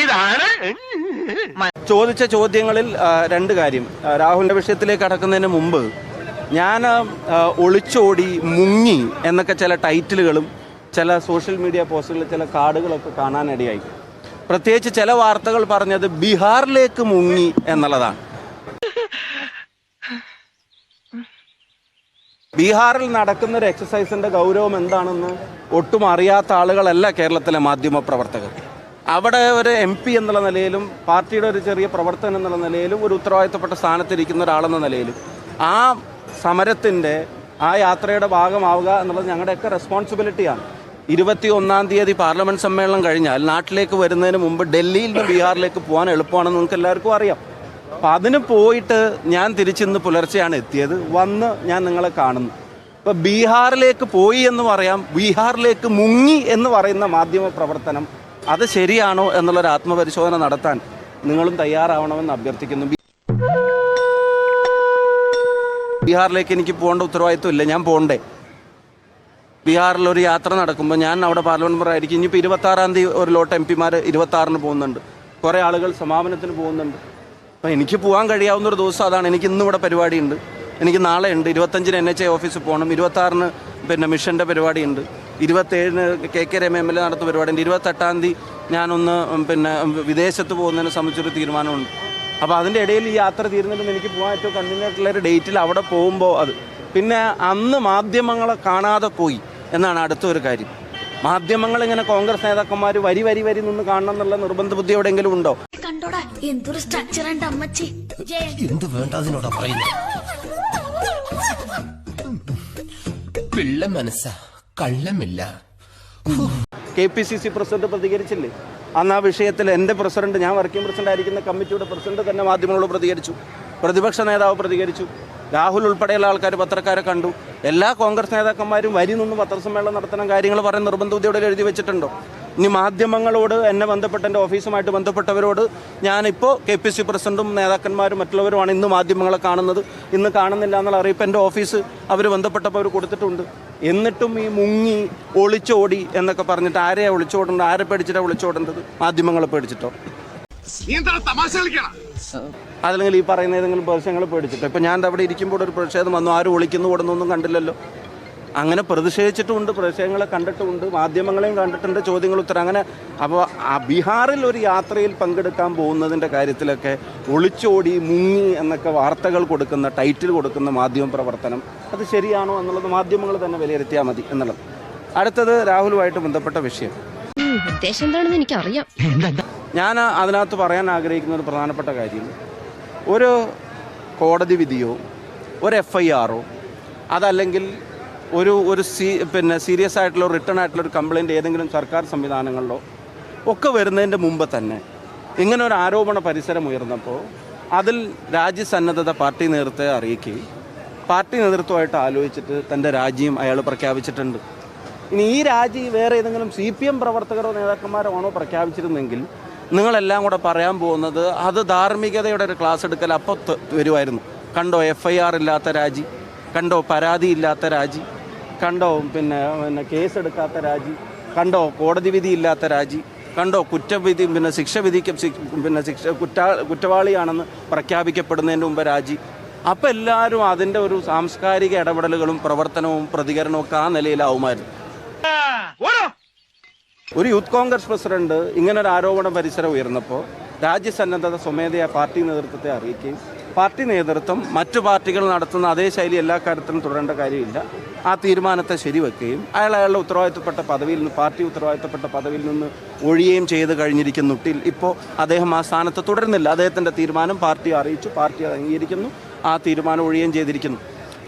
ഇതാണ്. ചോദിച്ച ചോദ്യങ്ങളിൽ രണ്ട് കാര്യം. രാഹുലിന്റെ വിഷയത്തിലേക്ക് കടക്കുന്നതിന് മുമ്പ് ഞാൻ ഒളിച്ചോടി മുങ്ങി എന്നൊക്കെ ചില ടൈറ്റിലുകളും ചില സോഷ്യൽ മീഡിയ പോസ്റ്റുകളിൽ ചില കാർഡുകളൊക്കെ കാണാനിടയായി. പ്രത്യേകിച്ച് ചില വാർത്തകൾ പറഞ്ഞത് ബീഹാറിലേക്ക് മുങ്ങി എന്നുള്ളതാണ്. ബീഹാറിൽ നടക്കുന്ന ഒരു എക്സസൈസിന്റെ ഗൗരവം എന്താണെന്ന് ഒട്ടും അറിയാത്ത ആളുകളല്ല കേരളത്തിലെ മാധ്യമ പ്രവർത്തകർ. അവിടെ ഒരു എം പി എന്നുള്ള നിലയിലും പാർട്ടിയുടെ ഒരു ചെറിയ പ്രവർത്തനം എന്നുള്ള നിലയിലും ഒരു ഉത്തരവാദിത്തപ്പെട്ട സ്ഥാനത്തിരിക്കുന്ന ഒരാളെന്ന നിലയിലും ആ സമരത്തിന്റെ ആ യാത്രയുടെ ഭാഗമാവുക എന്നുള്ളത് ഞങ്ങളുടെയൊക്കെ റെസ്പോൺസിബിലിറ്റിയാണ് ഇരുപത്തി ഒന്നാം തീയതി പാർലമെന്റ് സമ്മേളനം കഴിഞ്ഞാൽ നാട്ടിലേക്ക് വരുന്നതിന് മുമ്പ് ഡൽഹിയിൽ നിന്ന് ബീഹാറിലേക്ക് പോകാൻ എളുപ്പമാണെന്ന് നിങ്ങൾക്ക് എല്ലാവർക്കും അറിയാം. അപ്പം അതിന് പോയിട്ട് ഞാൻ തിരിച്ചിന്ന് പുലർച്ചെയാണ് എത്തിയത്. വന്ന് ഞാൻ നിങ്ങളെ കാണുന്നു. ഇപ്പം ബീഹാറിലേക്ക് പോയി എന്ന് പറയാം ബീഹാറിലേക്ക് മുങ്ങി എന്ന് പറയുന്ന മാധ്യമ പ്രവർത്തനം അത് ശരിയാണോ എന്നുള്ളൊരു ആത്മപരിശോധന നടത്താൻ നിങ്ങളും തയ്യാറാവണമെന്ന് അഭ്യർത്ഥിക്കുന്നു. ബീഹാറിലേക്ക് എനിക്ക് പോകേണ്ട ഉത്തരവാദിത്വം ഇല്ല ഞാൻ പോകണ്ടേ. ബീഹാറിൽ ഒരു യാത്ര നടക്കുമ്പോൾ ഞാൻ അവിടെ പാർലമെന്റ് മെമ്പർ ആയിരിക്കും. ഇനിയിപ്പോൾ ഇരുപത്താറാം തീയതി ഒരു ലോട്ട് എം പിമാർ ഇരുപത്താറിന് പോകുന്നുണ്ട്. കുറേ ആളുകൾ സമാപനത്തിന് പോകുന്നുണ്ട്. അപ്പോൾ എനിക്ക് പോകാൻ കഴിയാവുന്ന ഒരു ദിവസം അതാണ്. എനിക്ക് ഇന്നും ഇവിടെ പരിപാടിയുണ്ട്. എനിക്ക് നാളെ ഉണ്ട്. ഇരുപത്തഞ്ചിന് എൻ എച്ച് ഐ ഓഫീസിൽ പോകണം. ഇരുപത്താറിന് പിന്നെ മിഷന്റെ പരിപാടിയുണ്ട്. ഇരുപത്തേഴിന് K K Rama M L A നടത്തുന്ന പരിപാടിയുണ്ട്. ഇരുപത്തെട്ടാം തീയതി ഞാനൊന്ന് പിന്നെ വിദേശത്ത് പോകുന്നതിനെ സംബന്ധിച്ചൊരു തീരുമാനമുണ്ട്. അപ്പോൾ അതിന്റെ ഇടയിൽ ഈ യാത്ര തീരുന്നതിന് എനിക്ക് പോകാൻ ഏറ്റവും കൺവീനിയന്റ് ആയിട്ടുള്ള ഒരു ഡേറ്റിൽ അവിടെ പോകുമ്പോൾ അത്. പിന്നെ അന്ന് മാധ്യമങ്ങളെ കാണാതെ പോയി എന്നാണ് അടുത്തൊരു കാര്യം. മാധ്യമങ്ങൾ ഇങ്ങനെ കോൺഗ്രസ് നേതാക്കന്മാർ വരി വരി വരി നിന്ന് കാണണം എന്നുള്ള നിർബന്ധ ബുദ്ധി എവിടെയെങ്കിലും ഉണ്ടോ? കണ്ടോടാ? എന്തൊരു സ്ട്രക്ചർ ഉണ്ട് അമ്മച്ചി. എന്ത് വേണ്ടതിനോടാ പറയുന്നത് പിള്ള മനസ്സാ കള്ളമില്ല. K P C C president പ്രതികരിച്ചില്ലേ? അന്ന് ആ വിഷയത്തിൽ എന്റെ പ്രസിഡന്റ് ഞാൻ വർക്കിംഗ് പ്രസിഡന്റ് ആയിരിക്കുന്ന കമ്മിറ്റിയുടെ പ്രസിഡന്റ് തന്നെ മാധ്യമങ്ങളോട് പ്രതികരിച്ചു. പ്രതിപക്ഷ നേതാവ് പ്രതികരിച്ചു. രാഹുൽ ഉൾപ്പെടെയുള്ള ആൾക്കാർ പത്രക്കാരെ കണ്ടു. എല്ലാ കോൺഗ്രസ് നേതാക്കന്മാരും വരി നിന്ന് പത്രസമ്മേളനം നടത്തണം കാര്യങ്ങൾ പറയാൻ നിർബന്ധ ബുദ്ധിയോടെ എഴുതി വെച്ചിട്ടുണ്ടോ? ഇനി മാധ്യമങ്ങളോട് എന്നെ ബന്ധപ്പെട്ട എന്റെ ഓഫീസുമായിട്ട് ബന്ധപ്പെട്ടവരോട് ഞാനിപ്പോൾ കെ പി സി പ്രസിഡന്റും നേതാക്കന്മാരും മറ്റുള്ളവരുമാണ് ഇന്ന് മാധ്യമങ്ങളെ കാണുന്നത്. ഇന്ന് കാണുന്നില്ല എന്നുള്ള അറിയിപ്പ് എന്റെ ഓഫീസ് അവർ ബന്ധപ്പെട്ടപ്പോൾ അവർ കൊടുത്തിട്ടുണ്ട്. എന്നിട്ടും ഈ മുങ്ങി ഒളിച്ചോടി എന്നൊക്കെ പറഞ്ഞിട്ട് ആരെയാണ് ഒളിച്ചോടേണ്ടത്? ആരെ പേടിച്ചിട്ടാണ് ഒളിച്ചോടേണ്ടത്? മാധ്യമങ്ങളെ പേടിച്ചിട്ടോ? അതല്ലെങ്കിൽ ഈ പറയുന്ന ഏതെങ്കിലും പ്രശ്നങ്ങൾ പേടിച്ചിട്ടോ? ഇപ്പം ഞാൻ അവിടെ ഇരിക്കുമ്പോൾ ഒരു പ്രതിഷേധം വന്നു. ആരും ഒളിക്കുന്നു ഓടുന്നൊന്നും കണ്ടില്ലല്ലോ. അങ്ങനെ പ്രതിഷേധിച്ചിട്ടുമുണ്ട് പ്രതിഷേധങ്ങളെ കണ്ടിട്ടുമുണ്ട് മാധ്യമങ്ങളെയും കണ്ടിട്ടുണ്ട് ചോദ്യങ്ങൾ ഉത്തരം. അങ്ങനെ അപ്പോൾ ആ ബീഹാറിൽ ഒരു യാത്രയിൽ പങ്കെടുക്കാൻ പോകുന്നതിന്റെ കാര്യത്തിലൊക്കെ ഒളിച്ചോടി മുങ്ങി എന്നൊക്കെ വാർത്തകൾ കൊടുക്കുന്ന ടൈറ്റിൽ കൊടുക്കുന്ന മാധ്യമ പ്രവർത്തനം അത് ശരിയാണോ എന്നുള്ളത് മാധ്യമങ്ങൾ തന്നെ വിലയിരുത്തിയാൽ മതി എന്നുള്ളത്. അടുത്തത് രാഹുലുമായിട്ട് ബന്ധപ്പെട്ട വിഷയം. ഉദ്ദേശം എന്താണെന്ന് എനിക്കറിയാം. ഞാൻ അതിനകത്ത് പറയാൻ ആഗ്രഹിക്കുന്ന ഒരു പ്രധാനപ്പെട്ട കാര്യം. ഒരു കോടതി വിധിയോ ഒരു എഫ് ഐ ആറോ അതല്ലെങ്കിൽ ഒരു ഒരു സീ പിന്നെ സീരിയസ് ആയിട്ടുള്ള റിട്ടേൺ ആയിട്ടുള്ള ഒരു കംപ്ലയിന്റ് ഏതെങ്കിലും സർക്കാർ സംവിധാനങ്ങളിലോ ഒക്കെ വരുന്നതിന്റെ മുമ്പ് തന്നെ ഇങ്ങനെ ഒരു ആരോപണ പരിസരം ഉയർന്നപ്പോൾ അതിൽ രാജ്യസന്നദ്ധത പാർട്ടി നേതൃത്വത്തെ അറിയിക്കുകയും പാർട്ടി നേതൃത്വമായിട്ട് ആലോചിച്ചിട്ട് തന്റെ രാജ്യം അയാൾ പ്രഖ്യാപിച്ചിട്ടുണ്ട്. ഇനി ഈ രാജി വേറെ ഏതെങ്കിലും സി പി എം പ്രവർത്തകരോ നേതാക്കന്മാരോ ആണോ പ്രഖ്യാപിച്ചിരുന്നെങ്കിൽ നിങ്ങളെല്ലാം കൂടെ പറയാൻ പോകുന്നത് അത് ധാർമ്മികതയുടെ ഒരു ക്ലാസ് എടുക്കൽ അപ്പോൾ വരുമായിരുന്നു. കണ്ടോ എഫ് ഐ ആർ ഇല്ലാത്ത രാജി? കണ്ടോ പരാതി ഇല്ലാത്ത രാജി? കണ്ടോ? പിന്നെ പിന്നെ കേസെടുക്കാത്ത രാജി. കണ്ടോ? കോടതി വിധിയില്ലാത്ത രാജി. കണ്ടോ? കുറ്റവിധി പിന്നെ ശിക്ഷ വിധിക്ക പിന്നെ ശിക്ഷ കുറ്റാ കുറ്റവാളിയാണെന്ന് പ്രഖ്യാപിക്കപ്പെടുന്നതിന് മുമ്പ് രാജി. അപ്പോൾ എല്ലാവരും അതിന്റെ ഒരു സാംസ്കാരിക ഇടപെടലുകളും പ്രവർത്തനവും പ്രതികരണവും ഒക്കെ ആ നിലയിലാവുമായിരുന്നു. ഒരു യൂത്ത് കോൺഗ്രസ് പ്രസിഡന്റ് ഇങ്ങനെ ഒരു ആരോപണ പരിസരം ഉയർന്നപ്പോൾ രാജ്യസന്നദ്ധത സ്വമേധയാ പാർട്ടി നേതൃത്വത്തെ അറിയിക്കുകയും പാർട്ടി നേതൃത്വം മറ്റു പാർട്ടികൾ നടത്തുന്ന അതേ ശൈലി എല്ലാ കാര്യത്തിലും തുടരേണ്ട കാര്യമില്ല. ആ തീരുമാനത്തെ ശരിവെക്കുകയും അയാൾ അയാളുടെ ഉത്തരവാദിത്തപ്പെട്ട പദവിയിൽ നിന്ന് പാർട്ടി ഉത്തരവാദിത്തപ്പെട്ട പദവിയിൽ നിന്ന് ഒഴിയുകയും ചെയ്ത് കഴിഞ്ഞിരിക്കുന്നുട്ടിൽ ഇപ്പോൾ അദ്ദേഹം ആ സ്ഥാനത്ത് തുടരുന്നില്ല. അദ്ദേഹത്തിന്റെ തീരുമാനം പാർട്ടി അറിയിച്ചു പാർട്ടി അംഗീകരിക്കുന്നു ആ തീരുമാനം ഒഴിയുകയും ചെയ്തിരിക്കുന്നു.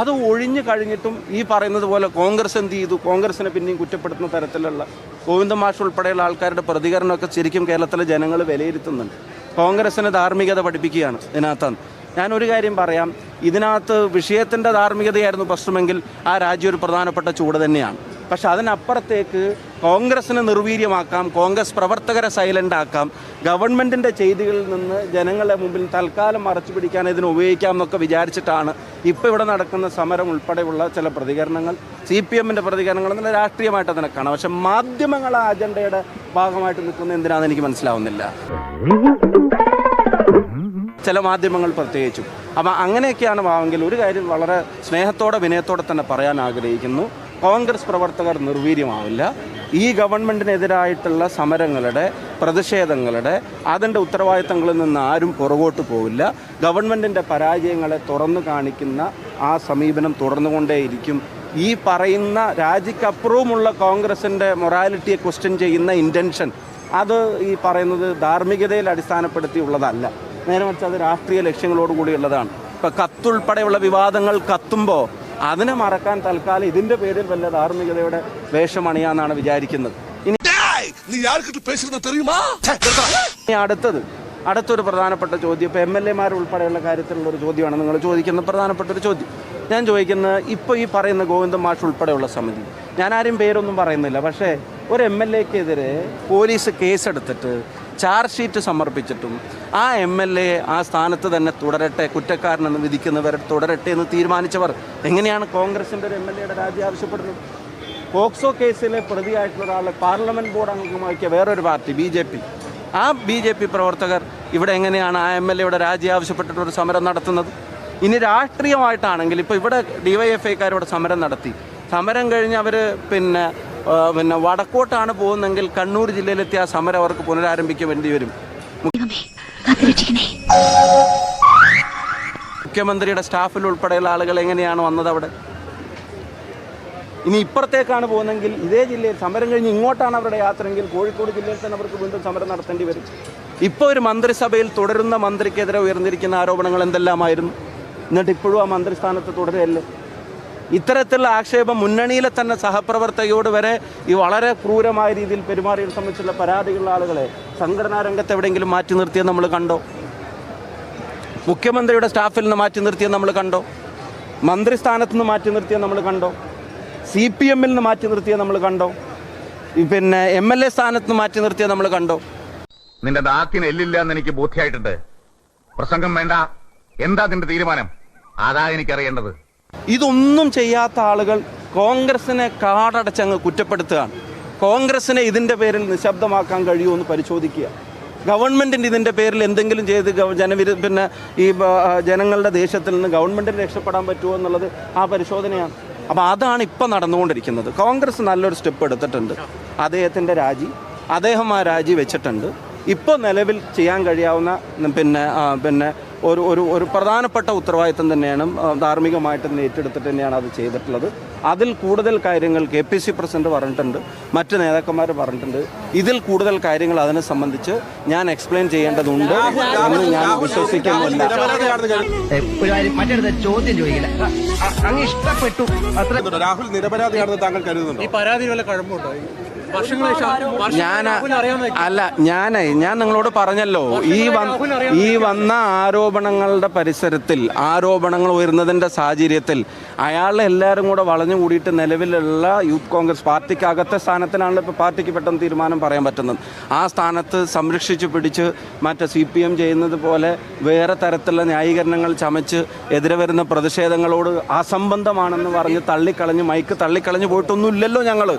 അത് ഒഴിഞ്ഞു കഴിഞ്ഞിട്ടും ഈ പറയുന്നത് പോലെ കോൺഗ്രസ് എന്ത് ചെയ്തു? കോൺഗ്രസിനെ പിന്നെയും കുറ്റപ്പെടുത്തുന്ന തരത്തിലുള്ള ഗോവിന്ദ മാഷ് ഉൾപ്പെടെയുള്ള ആൾക്കാരുടെ പ്രതികരണമൊക്കെ ശരിക്കും കേരളത്തിലെ ജനങ്ങൾ വിലയിരുത്തുന്നുണ്ട്. കോൺഗ്രസിന് ധാർമ്മികത പഠിപ്പിക്കുകയാണ് ഇതിനകത്താണ് ഞാനൊരു കാര്യം പറയാം. ഇതിനകത്ത് വിഷയത്തിന്റെ ധാർമ്മികതയായിരുന്നു പ്രശ്നമെങ്കിൽ ആ രാജ്യം ഒരു പ്രധാനപ്പെട്ട ചൂട് തന്നെയാണ്. പക്ഷെ അതിനപ്പുറത്തേക്ക് കോൺഗ്രസിനെ നിർവീര്യമാക്കാം കോൺഗ്രസ് പ്രവർത്തകരെ സൈലന്റ് ആക്കാം ഗവൺമെന്റിന്റെ ചെയ്തികളിൽ നിന്ന് ജനങ്ങളെ മുമ്പിൽ തൽക്കാലം മറച്ചു പിടിക്കാൻ ഇതിന് ഉപയോഗിക്കാം എന്നൊക്കെ വിചാരിച്ചിട്ടാണ് ഇപ്പോൾ ഇവിടെ നടക്കുന്ന സമരം ഉൾപ്പെടെയുള്ള ചില പ്രതികരണങ്ങൾ സി പി എമ്മിന്റെ പ്രതികരണങ്ങൾ എന്നുള്ള രാഷ്ട്രീയമായിട്ട് അതിനെ കാണാം പക്ഷെ മാധ്യമങ്ങൾ ആ അജണ്ടയുടെ ഭാഗമായിട്ട് നിൽക്കുന്ന എന്തിനാണെന്ന് എനിക്ക് മനസ്സിലാവുന്നില്ല. ചില മാധ്യമങ്ങൾ പ്രത്യേകിച്ചും. അപ്പം അങ്ങനെയൊക്കെയാണ് ഭാവമെങ്കിൽ ഒരു കാര്യം വളരെ സ്നേഹത്തോടെ വിനയത്തോടെ തന്നെ പറയാൻ ആഗ്രഹിക്കുന്നു. കോൺഗ്രസ് പ്രവർത്തകർ നിർവീര്യമാവില്ല. ഈ ഗവൺമെന്റിനെതിരായിട്ടുള്ള സമരങ്ങളുടെ പ്രതിഷേധങ്ങളുടെ അതിന്റെ ഉത്തരവാദിത്തങ്ങളിൽ നിന്ന് ആരും പുറകോട്ട് പോവില്ല. ഗവൺമെന്റിന്റെ പരാജയങ്ങളെ തുറന്നു കാണിക്കുന്ന ആ സമീപനം തുടർന്നുകൊണ്ടേയിരിക്കും. ഈ പറയുന്ന രാജിക്കപ്പുറവുമുള്ള കോൺഗ്രസിന്റെ മൊറാലിറ്റിയെ ക്വസ്റ്റ്യൻ ചെയ്യുന്ന ഇന്റൻഷൻ അത് ഈ പറയുന്നത് ധാർമ്മികതയിൽ അടിസ്ഥാനപ്പെടുത്തിയുള്ളതല്ല. നേരെ മറിച്ച് അത് രാഷ്ട്രീയ ലക്ഷ്യങ്ങളോടുകൂടിയുള്ളതാണ് ഇപ്പോൾ കത്തുൾപ്പെടെയുള്ള വിവാദങ്ങൾ കത്തുമ്പോൾ അതിനെ മറക്കാൻ തൽക്കാലം ഇതിന്റെ പേരിൽ വല്ല ധാർമ്മികതയുടെ വേഷമണിയാന്നാണ് വിചാരിക്കുന്നത്. അടുത്തത് അടുത്തൊരു പ്രധാനപ്പെട്ട ചോദ്യം ഇപ്പോൾ എം എൽ എമാർ ഉൾപ്പെടെയുള്ള കാര്യത്തിലുള്ള ഒരു ചോദ്യമാണ് നിങ്ങൾ ചോദിക്കുന്ന പ്രധാനപ്പെട്ട ഒരു ചോദ്യം. ഞാൻ ചോദിക്കുന്നത് ഇപ്പോൾ ഈ പറയുന്ന ഗോവിന്ദൻ മാഷ് ഉൾപ്പെടെയുള്ള സമിതി ഞാൻ ആരും പേരൊന്നും പറയുന്നില്ല പക്ഷേ ഒരു എം എൽ എക്കെതിരെ പോലീസ് കേസെടുത്തിട്ട് ചാർജ് ഷീറ്റ് സമർപ്പിച്ചിട്ടും ആ എം എൽ എ ആ സ്ഥാനത്ത് തന്നെ തുടരട്ടെ കുറ്റക്കാരനെന്ന് വിധിക്കുന്നവർ തുടരട്ടെ എന്ന് തീരുമാനിച്ചവർ എങ്ങനെയാണ് കോൺഗ്രസിന്റെ ഒരു എം എൽ എയുടെ രാജി ആവശ്യപ്പെടുന്നത്? പോക്സോ കേസിലെ പ്രതിയായിട്ടുള്ള ഒരാളെ പാർലമെന്റ് ബോർഡ് അംഗമാക്കിയ വേറൊരു പാർട്ടി ബി ജെ പി. ആ ബി ജെ പി പ്രവർത്തകർ ഇവിടെ എങ്ങനെയാണ് ആ എം എൽ എയുടെ രാജി ആവശ്യപ്പെട്ടിട്ടൊരു സമരം നടത്തുന്നത്? ഇനി രാഷ്ട്രീയമായിട്ടാണെങ്കിൽ ഇപ്പോൾ ഇവിടെ ഡിവൈഎഫ് ഐക്കാർ ഇവിടെ സമരം നടത്തി. സമരം കഴിഞ്ഞ് അവർ പിന്നെ പിന്നെ വടക്കോട്ടാണ് പോകുന്നതെങ്കിൽ കണ്ണൂർ ജില്ലയിലെത്തിയ ആ സമരം അവർക്ക് പുനരാരംഭിക്കേണ്ടി വരും. മുഖ്യമന്ത്രിയുടെ സ്റ്റാഫിൽ ഉൾപ്പെടെയുള്ള ആളുകൾ എങ്ങനെയാണ് വന്നത് അവിടെ? ഇനി ഇപ്പുറത്തേക്കാണ് പോകുന്നതെങ്കിൽ ഇതേ ജില്ലയിൽ സമരം കഴിഞ്ഞ് ഇങ്ങോട്ടാണ് അവരുടെ യാത്രയെങ്കിൽ കോഴിക്കോട് ജില്ലയിൽ തന്നെ അവർക്ക് വീണ്ടും സമരം നടത്തേണ്ടി വരും. ഇപ്പോൾ ഒരു മന്ത്രിസഭയിൽ തുടരുന്ന മന്ത്രിക്കെതിരെ ഉയർന്നിരിക്കുന്ന ആരോപണങ്ങൾ എന്തെല്ലാമായിരുന്നു? എന്നിട്ട് ഇപ്പോഴും ആ മന്ത്രിസ്ഥാനത്ത് തുടരുകയല്ലേ? ഇത്തരത്തിലുള്ള ആക്ഷേപം മുന്നണിയിലെ തന്നെ സഹപ്രവർത്തകയോട് വരെ ഈ വളരെ ക്രൂരമായ രീതിയിൽ പെരുമാറിയത് സംബന്ധിച്ചുള്ള പരാതികളുള്ള ആളുകളെ സംഘടനാ രംഗത്ത് എവിടെയെങ്കിലും മാറ്റി നിർത്തിയത് നമ്മൾ കണ്ടോ? മുഖ്യമന്ത്രിയുടെ സ്റ്റാഫിൽ നിന്ന് മാറ്റി നിർത്തിയത് നമ്മൾ കണ്ടോ? മന്ത്രി സ്ഥാനത്ത് നിന്ന് മാറ്റി നിർത്തിയത് നമ്മൾ കണ്ടോ? സി പി എമ്മിൽ നിന്ന് മാറ്റി നിർത്തിയത് നമ്മൾ കണ്ടോ? പിന്നെ എം എൽ എ സ്ഥാനത്ത് നിന്ന് മാറ്റി നിർത്തിയത് നമ്മൾ കണ്ടോ? നിന്റെ ദാത്തിന് എല്ലില്ല എന്ന് എനിക്ക് ബോധ്യമായിട്ടുണ്ട് പ്രസംഗം വേണ്ട. എന്താ നിന്റെ തീരുമാനം? അതാ എനിക്കറിയേണ്ടത്. ഇതൊന്നും ചെയ്യാത്ത ആളുകൾ കോൺഗ്രസിനെ കാടടച്ചങ്ങ് കുറ്റപ്പെടുത്തുകയാണ്. കോൺഗ്രസിനെ ഇതിന്റെ പേരിൽ നിശബ്ദമാക്കാൻ കഴിയുമോ എന്ന് പരിശോധിക്കുക. ഗവൺമെന്റിന്റെ ഇതിന്റെ പേരിൽ എന്തെങ്കിലും ചെയ്ത് ജനവിരു പിന്നെ ഈ ജനങ്ങളുടെ ദേശത്തിൽ നിന്ന് ഗവൺമെന്റിന് രക്ഷപ്പെടാൻ പറ്റുമോ എന്നുള്ളത് ആ പരിശോധനയാണ്. അപ്പോൾ അതാണ് ഇപ്പം നടന്നുകൊണ്ടിരിക്കുന്നത്. കോൺഗ്രസ് നല്ലൊരു സ്റ്റെപ്പ് എടുത്തിട്ടുണ്ട്. അദ്ദേഹത്തിന്റെ രാജി അദ്ദേഹം ആ രാജി വെച്ചിട്ടുണ്ട്. ഇപ്പോൾ നിലവിൽ ചെയ്യാൻ കഴിയാവുന്ന പിന്നെ പിന്നെ ഒരു ഒരു ഒരു പ്രധാനപ്പെട്ട ഉത്തരവാദിത്തം തന്നെയാണ് ധാർമ്മികമായിട്ട് തന്നെ ഏറ്റെടുത്തിട്ട് തന്നെയാണ് അത് ചെയ്തിട്ടുള്ളത്. അതിൽ കൂടുതൽ കാര്യങ്ങൾ കെ പി സി പ്രസിഡന്റ് പറഞ്ഞിട്ടുണ്ട് മറ്റ് നേതാക്കന്മാർ പറഞ്ഞിട്ടുണ്ട്. ഇതിൽ കൂടുതൽ കാര്യങ്ങൾ അതിനെ സംബന്ധിച്ച് ഞാൻ എക്സ്പ്ലെയിൻ ചെയ്യേണ്ടതുണ്ട് എന്ന് ഞാൻ വിശ്വസിക്കുന്നില്ല ചോദ്യം ചോദിക്കില്ല. അങ്ങ് ഇഷ്ടപ്പെട്ടു. അത്ര രാഹുൽ നിരപരാധിയാണെന്ന് താങ്കൾ കരുതുന്നുണ്ടോ? ഈ പരാതി വല്ല കഴമ്പുണ്ടോ? ഞാൻ അല്ല ഞാൻ ഞാൻ നിങ്ങളോട് പറഞ്ഞല്ലോ. ഈ വന്ന ഈ വന്ന ആരോപണങ്ങളുടെ പരിസരത്തിൽ ആരോപണങ്ങൾ ഉയർന്നതിന്റെ സാഹചര്യത്തിൽ അയാളെ എല്ലാവരും കൂടെ വളഞ്ഞു കൂടിയിട്ട് നിലവിലുള്ള യൂത്ത് കോൺഗ്രസ് പാർട്ടിക്ക് അകത്തെ സ്ഥാനത്തിനാണല്ലോ ഇപ്പോൾ പാർട്ടിക്ക് പെട്ടെന്ന് തീരുമാനം പറയാൻ പറ്റുന്നത്. ആ സ്ഥാനത്ത് സംരക്ഷിച്ച് പിടിച്ച് മറ്റേ സി പി എം ചെയ്യുന്നത് പോലെ വേറെ തരത്തിലുള്ള ന്യായീകരണങ്ങൾ ചമച്ച് എതിരെ വരുന്ന പ്രതിഷേധങ്ങളോട് അസംബന്ധമാണെന്ന് പറഞ്ഞ് തള്ളിക്കളഞ്ഞ് മൈക്ക് തള്ളിക്കളഞ്ഞ് പോയിട്ടൊന്നുമില്ലല്ലോ ഞങ്ങൾ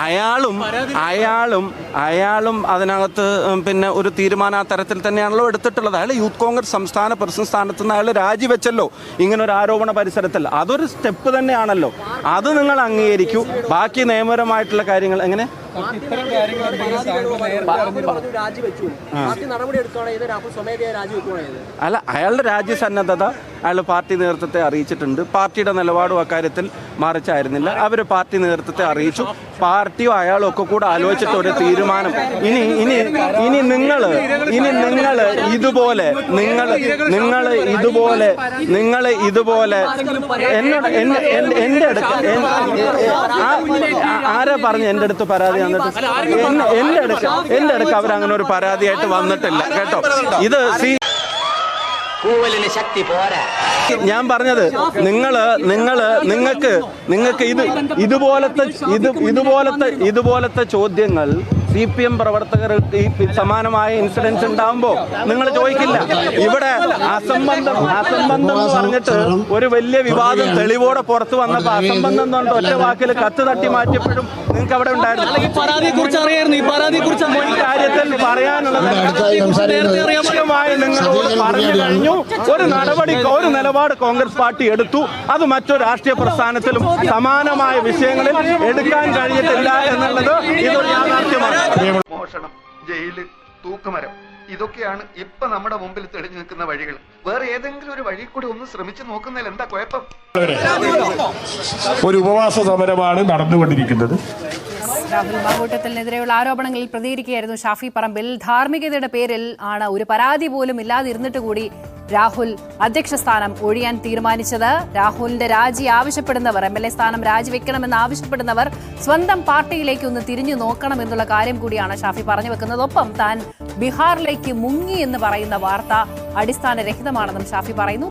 അയാളും അയാളും അയാളും അതിനകത്ത് പിന്നെ ഒരു തീരുമാനം ആ തരത്തിൽ തന്നെയാണല്ലോ എടുത്തിട്ടുള്ളത്. അയാൾ യൂത്ത് കോൺഗ്രസ് സംസ്ഥാന പ്രസിഡന്റ് സ്ഥാനത്ത് നിന്ന് അയാൾ രാജിവെച്ചല്ലോ ഇങ്ങനെ ഒരു ആരോപണ പരിസരത്തിൽ. അതൊരു സ്റ്റെപ്പ് തന്നെയാണല്ലോ. അത് നിങ്ങൾ അംഗീകരിക്കൂ. ബാക്കി നിയമപരമായിട്ടുള്ള കാര്യങ്ങൾ എങ്ങനെ? അല്ല അയാളുടെ രാജ്യസന്നദ്ധത അയാൾ പാർട്ടി നേതൃത്വത്തെ അറിയിച്ചിട്ടുണ്ട്. പാർട്ടിയുടെ നിലപാടും അക്കാര്യത്തിൽ മറിച്ചായിരുന്നില്ല. അവർ പാർട്ടി നേതൃത്വത്തെ അറിയിച്ചു. പാർട്ടിയോ അയാളും ഒക്കെ കൂടെ ആലോചിച്ചിട്ട് ഒരു തീരുമാനം. ഇനി ഇനി ഇനി നിങ്ങൾ ഇനി നിങ്ങൾ ഇതുപോലെ നിങ്ങൾ നിങ്ങൾ ഇതുപോലെ നിങ്ങൾ ഇതുപോലെ എന്നോട് എന്നെ- എന്റെ അടുത്ത് ആരാ പറഞ്ഞു എന്റെ അടുത്ത് പരാതി വന്നിട്ട് എന്റെ അടുത്ത് എന്റെ അടുത്ത് അവരങ്ങനെ ഒരു പരാതിയായിട്ട് വന്നിട്ടില്ല. കേട്ടോ? ഇത് സി കൂവലിന് ശക്തി പോരാ. ഞാൻ പറഞ്ഞത് നിങ്ങൾ നിങ്ങൾ നിങ്ങൾക്ക് നിങ്ങൾക്ക് ഇത് ഇതുപോലത്തെ ഇത് ഇതുപോലത്തെ ഇതുപോലത്തെ ചോദ്യങ്ങൾ സി പി എം പ്രവർത്തകർ ഈ സമാനമായ ഇൻസിഡൻസ് ഉണ്ടാകുമ്പോൾ നിങ്ങൾ ചോദിക്കില്ല. ഇവിടെ അസംബന്ധം അസംബന്ധം എന്ന് പറഞ്ഞിട്ട് ഒരു വലിയ വിവാദം തെളിവോടെ പുറത്തു വന്നപ്പോൾ അസംബന്ധം എന്ന് പറഞ്ഞിട്ട് ഒറ്റ വാക്കിൽ കത്ത് തട്ടി മാറ്റിയപ്പോഴും നിങ്ങൾക്ക് അവിടെ ഉണ്ടായിരുന്നു. ഈ പരാതിയെ കുറിച്ച് അറിയായിരുന്നു. ഈ പരാതിയെ കുറിച്ച് കാര്യത്തിൽ പറയാനുള്ളത് നിങ്ങളോട് പറഞ്ഞു കഴിഞ്ഞു. ഒരു നടപടി ഒരു നിലപാട് കോൺഗ്രസ് പാർട്ടി എടുത്തു. അത് മറ്റൊരു രാഷ്ട്രീയ പ്രസ്ഥാനത്തിലും സമാനമായ വിഷയങ്ങളിൽ എടുക്കാൻ കഴിഞ്ഞിട്ടില്ല എന്നുള്ളത് ഇതൊരു യാഥാർത്ഥ്യമാണ്. മോഷണം ജയിൽ തൂക്കുമരം ഇതൊക്കെയാണ് ഇപ്പൊ നമ്മുടെ മുമ്പിൽ തെളിഞ്ഞു നിൽക്കുന്ന വഴികൾ. വേറെ ഏതെങ്കിലും ഒരു വഴി കൂടി ഒന്ന് ശ്രമിച്ചു നോക്കുന്നതിൽ എന്താ കുഴപ്പം? ഒരു ഉപവാസ സമരമാണ് നടന്നുകൊണ്ടിരിക്കുന്നത്. രാഹുൽ മാങ്കൂട്ടത്തിനെതിരെയുള്ള ആരോപണങ്ങളിൽ പ്രതികരിക്കുകയായിരുന്നു ഷാഫി പറമ്പിൽ. ധാർമ്മികതയുടെ പേരിൽ ആണ് ഒരു പരാതി പോലും ഇല്ലാതിരുന്നിട്ട് കൂടി രാഹുൽ അധ്യക്ഷ സ്ഥാനം ഒഴിയാൻ തീരുമാനിച്ചത്. രാഹുലിന്റെ രാജി ആവശ്യപ്പെടുന്നവർ എം എൽ എ സ്ഥാനം രാജിവെക്കണമെന്ന് ആവശ്യപ്പെടുന്നവർ സ്വന്തം പാർട്ടിയിലേക്ക് ഒന്ന് തിരിഞ്ഞു നോക്കണം എന്നുള്ള കാര്യം കൂടിയാണ് ഷാഫി പറഞ്ഞു വെക്കുന്നത്. ഒപ്പം താൻ ബീഹാറിലേക്ക് മുങ്ങി എന്ന് പറയുന്ന വാർത്ത അടിസ്ഥാനരഹിതമാണെന്നും ഷാഫി പറയുന്നു.